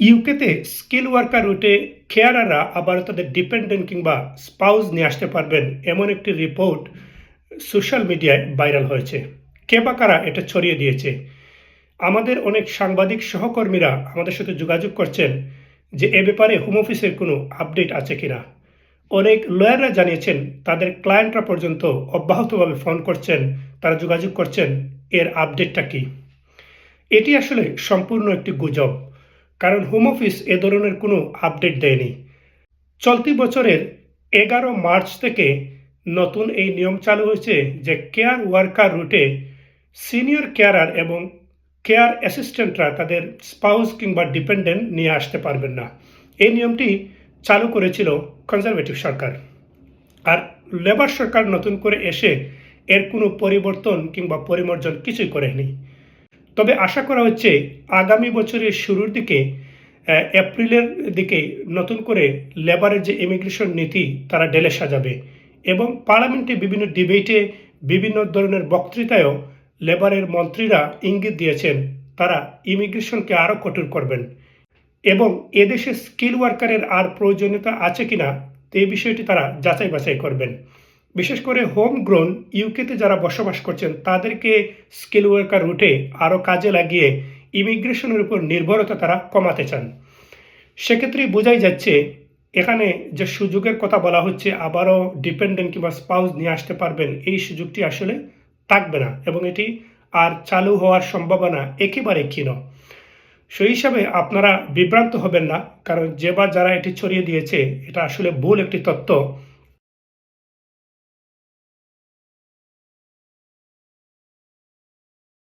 ইউকেতে skill worker রুটে কেয়ারাররা আবার তাদের ডিপেন্ডেন্ট কিংবা স্পাউস নিয়ে আসতে পারবেন এমন একটি রিপোর্ট সোশ্যাল মিডিয়ায় ভাইরাল হয়েছে। কে বা কারা এটা ছড়িয়ে দিয়েছে? আমাদের অনেক সাংবাদিক সহকর্মীরা আমাদের সাথে যোগাযোগ করছেন যে এ ব্যাপারে হোম অফিসের কোনো আপডেট আছে কিনা। অনেক লয়াররা জানিয়েছেন তাদের ক্লায়েন্টরা পর্যন্ত অব্যাহতভাবে ফোন করছেন, তারা যোগাযোগ করছেন, এর আপডেটটা কি? এটি আসলে সম্পূর্ণ একটি গুজব। কারণ হোম অফিস এ ধরনের কোনো আপডেট দেয়নি। চলতি বছরের এগারো মার্চ থেকে নতুন এই নিয়ম চালু হয়েছে যে কেয়ার ওয়ার্কার রুটে সিনিয়র কেয়ারার এবং কেয়ার অ্যাসিস্ট্যান্টরা তাদের স্পাউস কিংবা ডিপেন্ডেন্ট নিয়ে আসতে পারবেন না। এই নিয়মটি চালু করেছিল কনজারভেটিভ সরকার। আর লেবার সরকার নতুন করে এসে এর কোনো পরিবর্তন কিংবা পরিমার্জন কিছুই করেনি। তবে আশা করা হচ্ছে আগামী বছরের শুরুর দিকে এপ্রিলের দিকে নতুন করে লেবারের যে ইমিগ্রেশন নীতি, তারা ডেলে সাজাবে। এবং পার্লামেন্টে বিভিন্ন ডিবেটে, বিভিন্ন ধরনের বক্তৃতায়ও লেবারের মন্ত্রীরা ইঙ্গিত দিয়েছেন, তারা ইমিগ্রেশনকে আরও কঠোর করবেন। এবং এদেশে স্কিল ওয়ার্কারের আর প্রয়োজনীয়তা আছে কিনা, এই বিষয়টি তারা যাচাই বাছাই করবেন। বিশেষ করে হোম গ্রোন ইউকেতে যারা বসবাস করছেন, তাদেরকে স্কিল ওয়ার্কার রুটে আরও কাজে লাগিয়ে ইমিগ্রেশনের উপর নির্ভরতা তারা কমাতে চান। সেক্ষেত্রে বোঝাই যাচ্ছে, এখানে যে সুযোগের কথা বলা হচ্ছে, আবারও ডিপেন্ডেন্ট কিংবা স্পাউস নিয়ে আসতে পারবেন, এই সুযোগটি আসলে থাকবে না এবং এটি আর চালু হওয়ার সম্ভাবনা একেবারে ক্ষীণ। সেই হিসাবে আপনারা বিভ্রান্ত হবেন না, কারণ যে বা যারা এটি ছড়িয়ে দিয়েছে, এটা আসলে ভুল একটি তথ্য